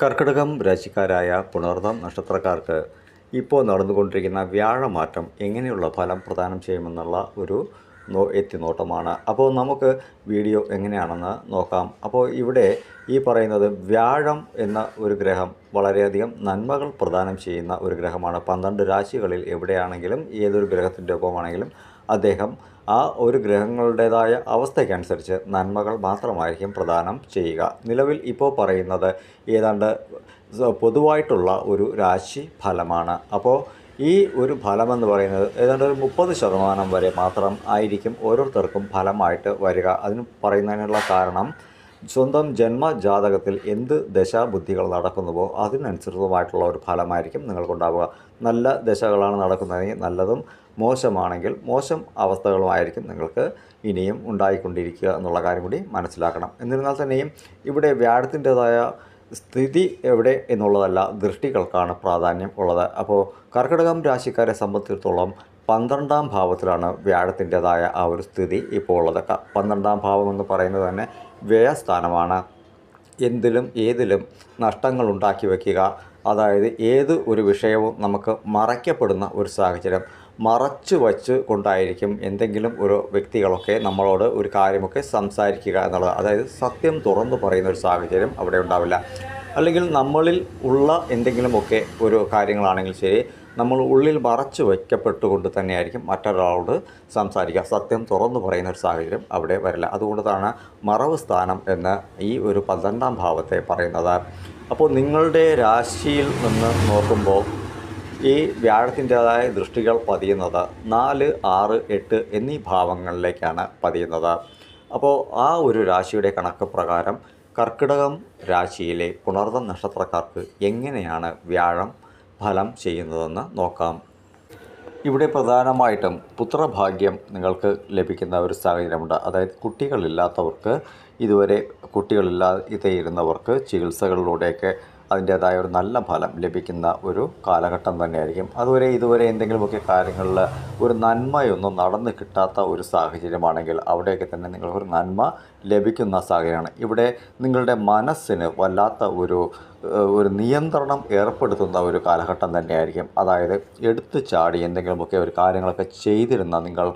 കർക്കിടകം രാശിക്കാരായ പുണർദം നക്ഷത്രക്കാർക്ക് ഇപ്പോൾ നടന്നുകൊണ്ടിരിക്കുന്ന വ്യാഴമാറ്റം എങ്ങനെയുള്ള ഫലം പ്രദാനം ചെയ്യുമെന്നുള്ള ഒരു നോ എത്തിനോട്ടമാണ്. അപ്പോൾ നമുക്ക് വീഡിയോ എങ്ങനെയാണെന്ന് നോക്കാം. അപ്പോൾ ഇവിടെ ഈ പറയുന്നത് വ്യാഴം എന്ന ഒരു ഗ്രഹം വളരെയധികം നന്മകൾ പ്രദാനം ചെയ്യുന്ന ഒരു ഗ്രഹമാണ്. പന്ത്രണ്ട് രാശികളിൽ എവിടെയാണെങ്കിലും ഏതൊരു ഗ്രഹത്തിന്റെ ഒപ്പമാണെങ്കിലും അദ്ദേഹം ആ ഒരു ഗ്രഹങ്ങളുടേതായ അവസ്ഥയ്ക്കനുസരിച്ച് നന്മകൾ മാത്രമായിരിക്കും പ്രദാനം ചെയ്യുക. നിലവിൽ ഇപ്പോൾ പറയുന്നത് ഏതാണ്ട് പൊതുവായിട്ടുള്ള ഒരു രാശി ഫലമാണ്. അപ്പോൾ ഈ ഒരു ഫലമെന്ന് പറയുന്നത് ഏതാണ്ട് ഒരു മുപ്പത് ശതമാനം വരെ മാത്രം ആയിരിക്കും ഓരോരുത്തർക്കും ഫലമായിട്ട് വരിക. അതിന് പറയുന്നതിനുള്ള കാരണം സ്വന്തം ജന്മജാതകത്തിൽ എന്ത് ദശാബുദ്ധികൾ നടക്കുന്നുവോ അതിനനുസൃതമായിട്ടുള്ള ഒരു ഫലമായിരിക്കും നിങ്ങൾക്കുണ്ടാവുക. നല്ല ദശകളാണ് നടക്കുന്നതെങ്കിൽ നല്ലതും മോശമാണെങ്കിൽ മോശം അവസ്ഥകളുമായിരിക്കും നിങ്ങൾക്ക് ഇനിയും ഉണ്ടായിക്കൊണ്ടിരിക്കുക എന്നുള്ള കാര്യം കൂടി മനസ്സിലാക്കണം. എന്നിരുന്നാൽ തന്നെയും ഇവിടെ വ്യാഴത്തിന്റേതായ സ്ഥിതി എവിടെ എന്നുള്ളതല്ല ദൃഷ്ടികൾക്കാണ് പ്രാധാന്യം ഉള്ളത്. അപ്പോൾ കർക്കിടകം രാശിക്കാരെ സംബന്ധിച്ചിടത്തോളം പന്ത്രണ്ടാം ഭാവത്തിലാണ് വ്യാഴത്തിന്റെതായ ആ ഒരു സ്ഥിതി ഇപ്പോൾ ഉള്ളത്. പന്ത്രണ്ടാം ഭാവം എന്ന് പറയുന്നത് തന്നെ വ്യയസ്ഥാനമാണ്. എന്തിലും ഏതിലും നഷ്ടങ്ങൾ ഉണ്ടാക്കി വയ്ക്കുക അതായത് ഏത് ഒരു വിഷയവും നമുക്ക് മറയ്ക്കപ്പെടുന്ന ഒരു സാഹചര്യം. മറച്ചു വച്ച് കൊണ്ടായിരിക്കും എന്തെങ്കിലും ഒരു വ്യക്തികളൊക്കെ നമ്മളോട് ഒരു കാര്യമൊക്കെ സംസാരിക്കുക എന്നുള്ളത്. അതായത് സത്യം തുറന്നു പറയുന്ന ഒരു സാഹചര്യം അവിടെ ഉണ്ടാവില്ല. അല്ലെങ്കിൽ നമ്മളിൽ ഉള്ള എന്തെങ്കിലുമൊക്കെ ഒരു കാര്യങ്ങളാണെങ്കിൽ ശരി നമ്മൾ ഉള്ളിൽ മറച്ചു വയ്ക്കപ്പെട്ടുകൊണ്ട് തന്നെയായിരിക്കും മറ്റൊരാളോട് സംസാരിക്കുക. സത്യം തുറന്നു പറയുന്ന ഒരു സാഹചര്യം അവിടെ വരില്ല. അതുകൊണ്ടാണ് മറവ് സ്ഥാനം എന്ന് ഈ ഒരു പന്ത്രണ്ടാം ഭാവത്തെ പറയുന്നത്. അപ്പോൾ നിങ്ങളുടെ രാശിയിൽ നിന്ന് നോക്കുമ്പോൾ ഈ വ്യാഴത്തിന്റേതായ ദൃഷ്ടികൾ പതിയുന്നത് നാല് ആറ് എട്ട് എന്നീ ഭാവങ്ങളിലേക്കാണ് പതിയുന്നത്. അപ്പോൾ ആ ഒരു രാശിയുടെ കണക്ക് പ്രകാരം കർക്കിടകം രാശിയിലെ പുണർദം നക്ഷത്രക്കാർക്ക് എങ്ങനെയാണ് വ്യാഴം ഫലം ചെയ്യുന്നതെന്ന് നോക്കാം. ഇവിടെ പ്രധാനമായിട്ടും പുത്രഭാഗ്യം നിങ്ങൾക്ക് ലഭിക്കുന്ന ഒരു സാഹചര്യമുണ്ട്. അതായത് കുട്ടികളില്ലാത്തവർക്ക് ഇതുവരെ കുട്ടികളില്ലാതെ ഇരുന്നവർക്ക് ചികിത്സകളിലൂടെയൊക്കെ അതിന്റേതായ ഒരു നല്ല ഫലം ലഭിക്കുന്ന ഒരു കാലഘട്ടം തന്നെയായിരിക്കും. അതുവരെ ഇതുവരെ എന്തെങ്കിലുമൊക്കെ കാര്യങ്ങളിൽ ഒരു നന്മയൊന്നും നടന്നു കിട്ടാത്ത ഒരു സാഹചര്യമാണെങ്കിൽ അവിടെയൊക്കെ തന്നെ നിങ്ങൾക്കൊരു നന്മ ലഭിക്കുന്ന സാഹചര്യമാണ്. ഇവിടെ നിങ്ങളുടെ മനസ്സിന് വല്ലാത്ത ഒരു ഒരു നിയന്ത്രണം ഏർപ്പെടുത്തുന്ന ഒരു കാലഘട്ടം തന്നെയായിരിക്കും. അതായത് എടുത്തു ചാടി എന്തെങ്കിലുമൊക്കെ ഒരു കാര്യങ്ങളൊക്കെ ചെയ്തിരുന്ന നിങ്ങൾ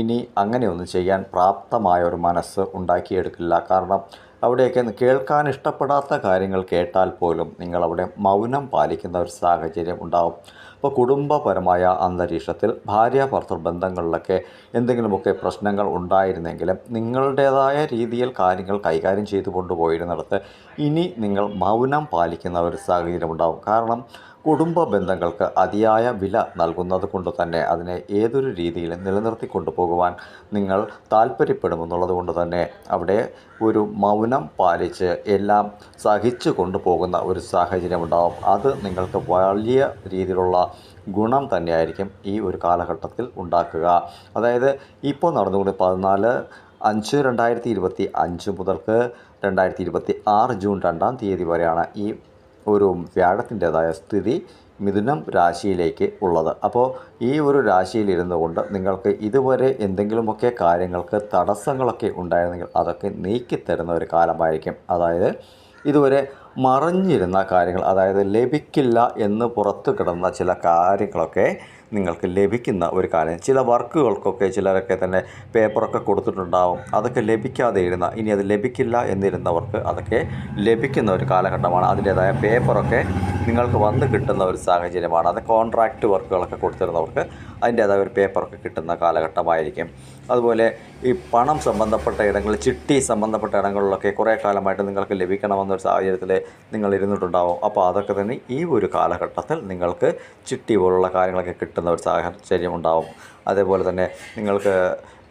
ഇനി അങ്ങനെയൊന്നും ചെയ്യാൻ പ്രാപ്തമായ ഒരു മനസ്സ് ഉണ്ടാക്കിയെടുക്കില്ല. കാരണം അവിടെയൊക്കെ കേൾക്കാൻ ഇഷ്ടപ്പെടാത്ത കാര്യങ്ങൾ കേട്ടാൽ പോലും നിങ്ങളവിടെ മൗനം പാലിക്കുന്ന ഒരു സാഹചര്യം ഉണ്ടാവും. അപ്പോൾ കുടുംബപരമായ അന്തരീക്ഷത്തിൽ ഭാര്യ ഭർത്തൃ ബന്ധങ്ങളിലൊക്കെ എന്തെങ്കിലുമൊക്കെ പ്രശ്നങ്ങൾ ഉണ്ടായിരുന്നെങ്കിലും നിങ്ങളുടേതായ രീതിയിൽ കാര്യങ്ങൾ കൈകാര്യം ചെയ്തു കൊണ്ടുപോയിരുന്നിടത്ത് ഇനി നിങ്ങൾ മൗനം പാലിക്കുന്ന ഒരു സാഹചര്യം ഉണ്ടാവും. കാരണം കുടുംബ ബന്ധങ്ങൾക്ക് അതിയായ വില നൽകുന്നത് കൊണ്ട് തന്നെ അതിനെ ഏതൊരു രീതിയിലും നിലനിർത്തി കൊണ്ടുപോകുവാൻ നിങ്ങൾ താല്പര്യപ്പെടുമെന്നുള്ളത് കൊണ്ട് തന്നെ അവിടെ ഒരു മൗനം പാലിച്ച് എല്ലാം സഹിച്ചു കൊണ്ടുപോകുന്ന ഒരു സാഹചര്യം ഉണ്ടാകും അത് നിങ്ങൾക്ക് വലിയ രീതിയിലുള്ള ഗുണം തന്നെയായിരിക്കും ഈ ഒരു കാലഘട്ടത്തിൽ ഉണ്ടാക്കുക. അതായത് ഇപ്പോൾ നടന്നുകൊണ്ട് പതിനാല് അഞ്ച് രണ്ടായിരത്തി ഇരുപത്തി അഞ്ച് മുതൽക്ക് രണ്ടായിരത്തി ഇരുപത്തി ആറ് ജൂൺ രണ്ടാം തീയതി വരെയാണ് ഈ ഒരു വ്യാഴത്തിന്റെതായ സ്ഥിതി മിഥുനം രാശിയിലേക്ക് ഉള്ളത്. അപ്പോൾ ഈ ഒരു രാശിയിലിരുന്നു കൊണ്ട് നിങ്ങൾക്ക് ഇതുവരെ എന്തെങ്കിലുമൊക്കെ കാര്യങ്ങൾക്ക് തടസ്സങ്ങളൊക്കെ ഉണ്ടായിരുന്നെങ്കിൽ അതൊക്കെ നീക്കിത്തരുന്ന ഒരു കാലമായിരിക്കും. അതായത് ഇതുവരെ മറഞ്ഞിരുന്ന കാര്യങ്ങൾ അതായത് ലഭിക്കില്ല എന്ന് പുറത്തു കിടന്ന ചില കാര്യങ്ങളൊക്കെ നിങ്ങൾക്ക് ലഭിക്കുന്ന ഒരു കാര്യം ചില വർക്കുകൾക്കൊക്കെ ചിലരൊക്കെ തന്നെ പേപ്പറൊക്കെ കൊടുത്തിട്ടുണ്ടാവും. അതൊക്കെ ലഭിക്കാതെ ഇരുന്ന ഇനി അത് ലഭിക്കില്ല എന്നിരുന്നവർക്ക് അതൊക്കെ ലഭിക്കുന്ന ഒരു കാലഘട്ടമാണ്. അതിന്റേതായ പേപ്പറൊക്കെ നിങ്ങൾക്ക് വന്ന് കിട്ടുന്ന ഒരു സാഹചര്യമാണ്. അത് കോൺട്രാക്റ്റ് വർക്കുകളൊക്കെ കൊടുത്തിരുന്നവർക്ക് അതിന്റേതായ ഒരു പേപ്പറൊക്കെ കിട്ടുന്ന കാലഘട്ടമായിരിക്കും. അതുപോലെ ഈ പണം സംബന്ധപ്പെട്ട ഇടങ്ങളിൽ ചിട്ടി സംബന്ധപ്പെട്ട ഇടങ്ങളിലൊക്കെ കുറേ കാലമായിട്ട് നിങ്ങൾക്ക് ലഭിക്കണമെന്നൊരു സാഹചര്യത്തിൽ നിങ്ങൾ ഇരുന്നിട്ടുണ്ടാവും അപ്പോൾ അതൊക്കെ തന്നെ ഈ ഒരു കാലഘട്ടത്തിൽ നിങ്ങൾക്ക് ചിട്ടി പോലുള്ള കാര്യങ്ങളൊക്കെ കിട്ടുന്ന ഒരു സാഹചര്യം ഉണ്ടാവും. അതേപോലെ തന്നെ നിങ്ങൾക്ക്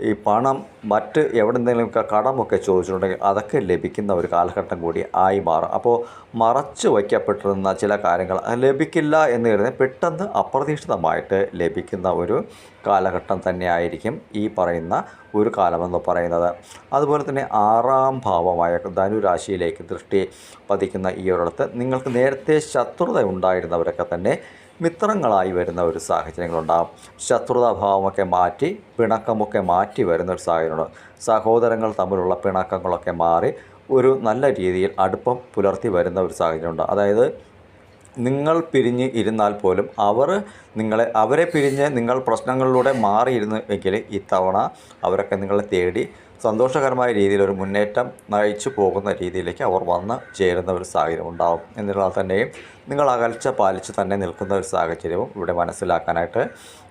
ഈ പണം മറ്റ് എവിടെന്തെങ്കിലും കടമൊക്കെ ചോദിച്ചിട്ടുണ്ടെങ്കിൽ അതൊക്കെ ലഭിക്കുന്ന ഒരു കാലഘട്ടം കൂടി ആയി മാറും. അപ്പോൾ മറച്ചു വയ്ക്കപ്പെട്ടിരുന്ന ചില കാര്യങ്ങൾ ലഭിക്കില്ല എന്ന് കരുതി പെട്ടെന്ന് അപ്രതീക്ഷിതമായിട്ട് ലഭിക്കുന്ന ഒരു കാലഘട്ടം തന്നെയായിരിക്കും ഈ പറയുന്ന ഒരു കാലമെന്ന് പറയുന്നത്. അതുപോലെ തന്നെ ആറാം ഭാവമായ ധനുരാശിയിലേക്ക് ദൃഷ്ടി പതിക്കുന്ന ഈ ഒരിടത്ത് നിങ്ങൾക്ക് നേരത്തെ ശത്രുത ഉണ്ടായിരുന്നവരൊക്കെ തന്നെ മിത്രങ്ങളായി വരുന്ന ഒരു സാഹചര്യങ്ങളുണ്ടാകും ശത്രുതാഭാവമൊക്കെ മാറ്റി പിണക്കമൊക്കെ മാറ്റി വരുന്ന ഒരു സാഹചര്യമുണ്ട്. സഹോദരങ്ങൾ തമ്മിലുള്ള പിണക്കങ്ങളൊക്കെ മാറി ഒരു നല്ല രീതിയിൽ അടുപ്പം പുലർത്തി വരുന്ന ഒരു സാഹചര്യമുണ്ട്. അതായത് നിങ്ങൾ പിരിഞ്ഞ് ഇരുന്നാൽ പോലും അവർ നിങ്ങളെ അവരെ പിരിഞ്ഞ് നിങ്ങൾ പ്രശ്നങ്ങളിലൂടെ മാറിയിരുന്നു എങ്കിൽ ഇത്തവണ അവരൊക്കെ നിങ്ങളെ തേടി സന്തോഷകരമായ രീതിയിൽ ഒരു മുന്നേറ്റം നയിച്ചു പോകുന്ന രീതിയിലേക്ക് അവർ വന്ന് ചേരുന്ന ഒരു സാഹചര്യം ഉണ്ടാകും എന്നിരുന്നാൽ തന്നെയും നിങ്ങൾ അകൽച്ച പാലിച്ച് തന്നെ നിൽക്കുന്ന ഒരു സാഹചര്യവും ഇവിടെ മനസ്സിലാക്കാനായിട്ട്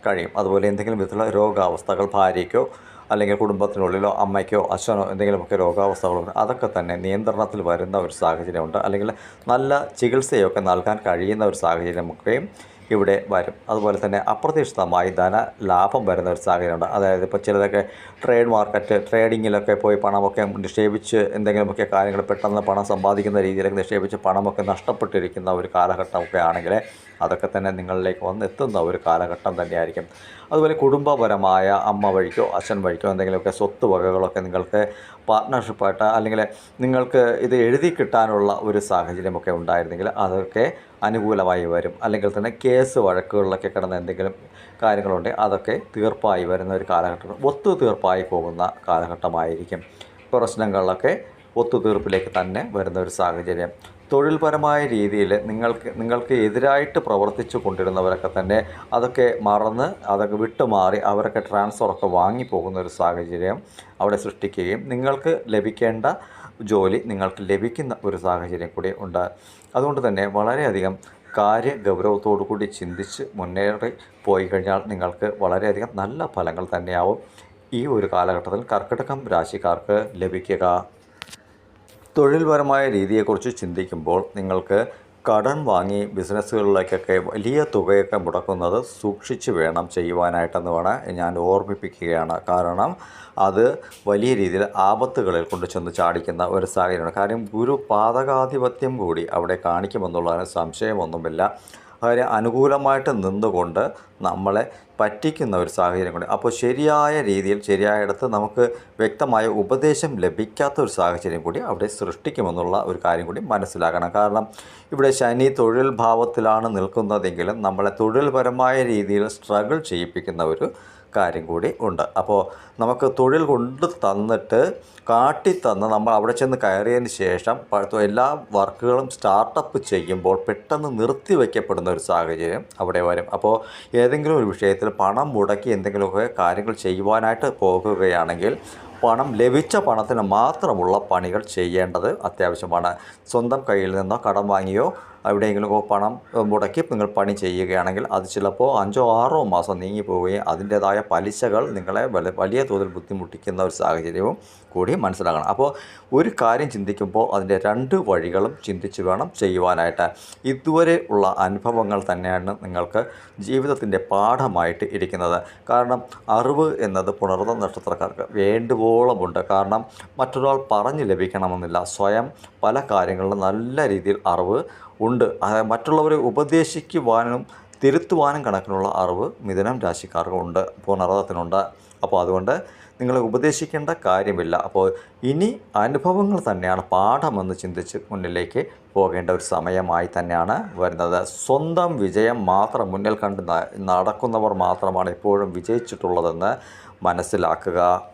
കഴിയും. അതുപോലെ എന്തെങ്കിലും വിധത്തിലുള്ള രോഗാവസ്ഥകൾ ഭാര്യയ്ക്കോ അല്ലെങ്കിൽ കുടുംബത്തിനുള്ളിലോ അമ്മയ്ക്കോ അച്ഛനോ എന്തെങ്കിലുമൊക്കെ രോഗാവസ്ഥകളുണ്ട് അതൊക്കെ തന്നെ നിയന്ത്രണത്തിൽ വരുന്ന ഒരു സാഹചര്യമുണ്ട്. അല്ലെങ്കിൽ നല്ല ചികിത്സയൊക്കെ നൽകാൻ കഴിയുന്ന ഒരു സാഹചര്യമൊക്കെയും ഇവിടെ വരും. അതുപോലെ തന്നെ അപ്രതീക്ഷിതമായി ധന ലാഭം വരുന്ന ഒരു സാഹചര്യമുണ്ട്. അതായത് ഇപ്പോൾ ചിലതൊക്കെ ട്രേഡ് മാർക്കറ്റ് ട്രേഡിങ്ങിലൊക്കെ പോയി പണമൊക്കെ നിക്ഷേപിച്ച് എന്തെങ്കിലുമൊക്കെ കാര്യങ്ങൾ പെട്ടെന്ന് പണം സമ്പാദിക്കുന്ന രീതിയിലൊക്കെ നിക്ഷേപിച്ച് പണമൊക്കെ നഷ്ടപ്പെട്ടിരിക്കുന്ന ഒരു കാലഘട്ടമൊക്കെ ആണെങ്കിൽ അതൊക്കെ തന്നെ നിങ്ങളിലേക്ക് വന്നെത്തുന്ന ഒരു കാലഘട്ടം തന്നെയായിരിക്കും. അതുപോലെ കുടുംബപരമായ അമ്മ വഴിക്കോ അച്ഛൻ വഴിക്കോ എന്തെങ്കിലുമൊക്കെ സ്വത്ത് വകകളൊക്കെ നിങ്ങൾക്ക് പാർട്ട്ണർഷിപ്പായിട്ട് അല്ലെങ്കിൽ നിങ്ങൾക്ക് ഇത് എഴുതി കിട്ടാനുള്ള ഒരു സാഹചര്യമൊക്കെ ഉണ്ടായിരുന്നെങ്കിൽ അതൊക്കെ അനുകൂലമായി വരും. അല്ലെങ്കിൽ തന്നെ കേസ് വഴക്കുകളിലൊക്കെ കിടന്ന എന്തെങ്കിലും കാര്യങ്ങളുണ്ടെങ്കിൽ അതൊക്കെ തീർപ്പായി വരുന്ന ഒരു കാലഘട്ടം ഒത്തു തീർപ്പായി പോകുന്ന കാലഘട്ടമായിരിക്കും. പ്രശ്നങ്ങളിലൊക്കെ ഒത്തുതീർപ്പിലേക്ക് തന്നെ വരുന്ന ഒരു സാഹചര്യം. തൊഴിൽപരമായ രീതിയിൽ നിങ്ങൾക്ക് നിങ്ങൾക്ക് എതിരായിട്ട് പ്രവർത്തിച്ചു കൊണ്ടിരുന്നവരൊക്കെ തന്നെ അതൊക്കെ മറന്ന് അതൊക്കെ വിട്ടുമാറി അവരൊക്കെ ട്രാൻസ്ഫറൊക്കെ വാങ്ങിപ്പോകുന്ന ഒരു സാഹചര്യം അവിടെ സൃഷ്ടിക്കുകയും നിങ്ങൾക്ക് ലഭിക്കേണ്ട ജോലി നിങ്ങൾക്ക് ലഭിക്കുന്ന ഒരു സാഹചര്യം കൂടി ഉണ്ട്. അതുകൊണ്ട് തന്നെ വളരെയധികം കാര്യ ഗൗരവത്തോടു കൂടി ചിന്തിച്ച് മുന്നേറി പോയി കഴിഞ്ഞാൽ നിങ്ങൾക്ക് വളരെയധികം നല്ല ഫലങ്ങൾ തന്നെയാവും. ഈ ഒരു കാലഘട്ടത്തിൽ കർക്കിടകം രാശിക്കാർക്ക് ലഭിക്കുക. തൊഴിൽപരമായ രീതിയെക്കുറിച്ച് ചിന്തിക്കുമ്പോൾ നിങ്ങൾക്ക് കടം വാങ്ങി ബിസിനസ്സുകളിലേക്കൊക്കെ വലിയ തുകയൊക്കെ മുടക്കുന്നത് സൂക്ഷിച്ച് വേണം ചെയ്യുവാനായിട്ടെന്ന് വേണം ഞാൻ ഓർമ്മിപ്പിക്കുകയാണ്. കാരണം അത് വലിയ രീതിയിൽ ആപത്തുകളിൽ കൊണ്ട് ചെന്ന് ചാടിക്കുന്ന ഒരു സാഹചര്യമാണ്. കാര്യം ഗുരു പാതകാധിപത്യം കൂടി അവിടെ കാണിക്കുമെന്നുള്ളതിന് സംശയമൊന്നുമില്ല. വളരെ അനുകൂലമായിട്ട് നിന്നുകൊണ്ട് നമ്മളെ പറ്റിക്കുന്ന ഒരു സാഹചര്യം കൂടി അപ്പോൾ ശരിയായ രീതിയിൽ ശരിയായ ഇടത്ത് നമുക്ക് വ്യക്തമായ ഉപദേശം ലഭിക്കാത്ത ഒരു സാഹചര്യം കൂടി അവിടെ സൃഷ്ടിക്കുമെന്നുള്ള ഒരു കാര്യം കൂടി മനസ്സിലാക്കണം. കാരണം ഇവിടെ ശനി തൊഴിൽ ഭാവത്തിലാണ് നിൽക്കുന്നതെങ്കിലും നമ്മളെ തൊഴിൽപരമായ രീതിയിൽ സ്ട്രഗിൾ ചെയ്യിപ്പിക്കുന്ന ഒരു കാര്യം കൂടി ഉണ്ട്. അപ്പോൾ നമുക്ക് തൊഴിൽ കൊണ്ട് തന്നിട്ട് കാട്ടി കാട്ടിത്തന്ന് നമ്മൾ അവിടെ ചെന്ന് കയറിയതിന് ശേഷം എല്ലാ വർക്കുകളും സ്റ്റാർട്ടപ്പ് ചെയ്യുമ്പോൾ പെട്ടെന്ന് നിർത്തി വയ്ക്കപ്പെടുന്ന ഒരു സാഹചര്യം അവിടെ വരും. അപ്പോൾ ഏതെങ്കിലും ഒരു വിഷയത്തിൽ പണം മുടക്കി എന്തെങ്കിലുമൊക്കെ കാര്യങ്ങൾ ചെയ്യുവാനായിട്ട് പോകുകയാണെങ്കിൽ പണം ലഭിച്ച പണത്തിന് മാത്രമുള്ള പണികൾ ചെയ്യേണ്ടത് അത്യാവശ്യമാണ്. സ്വന്തം കയ്യിൽ നിന്നോ കടം വാങ്ങിയോ എവിടെയെങ്കിലും പണം മുടക്കി നിങ്ങൾ പണി ചെയ്യുകയാണെങ്കിൽ അത് ചിലപ്പോൾ അഞ്ചോ ആറോ മാസം നീങ്ങി പോവുകയും അതിന്റേതായ പലിശകൾ നിങ്ങളെ വലിയ തോതിൽ ബുദ്ധിമുട്ടിക്കുന്ന ഒരു സാഹചര്യവും കൂടി മനസ്സിലാക്കണം. അപ്പോൾ ഒരു കാര്യം ചിന്തിക്കുമ്പോൾ അതിന്റെ രണ്ട് വഴികളും ചിന്തിച്ച് വേണം ചെയ്യുവാനായിട്ട്. ഇതുവരെ ഉള്ള അനുഭവങ്ങൾ തന്നെയാണ് നിങ്ങൾക്ക് ജീവിതത്തിന്റെ പാഠമായിട്ട് ഇരിക്കുന്നത്. കാരണം അറിവ് എന്നത് പുണർന്ന നക്ഷത്രക്കാർക്ക് വേണ്ടുവോളമുണ്ട്. കാരണം മറ്റൊരാൾ പറഞ്ഞു ലഭിക്കണമെന്നില്ല. സ്വയം പല കാര്യങ്ങളിലും നല്ല രീതിയിൽ അറിവ് ഉണ്ട്. മറ്റുള്ളവരെ ഉപദേശിക്കുവാനും തിരുത്തുവാനും കണക്കിനുള്ള അറിവ് മിഥുനം രാശിക്കാർക്ക് ഉണ്ട്. പുനർവതത്തിനുണ്ട് അപ്പോൾ അതുകൊണ്ട് നിങ്ങളെ ഉപദേശിക്കേണ്ട കാര്യമില്ല. അപ്പോൾ ഇനി അനുഭവങ്ങൾ തന്നെയാണ് പാഠമെന്ന് ചിന്തിച്ച് മുന്നിലേക്ക് പോകേണ്ട ഒരു സമയമായി തന്നെയാണ് വരുന്നത്. സ്വന്തം വിജയം മാത്രം മുന്നിൽ കണ്ട് നടക്കുന്നവർ മാത്രമാണ് എപ്പോഴും വിജയിച്ചിട്ടുള്ളതെന്ന് മനസ്സിലാക്കുക.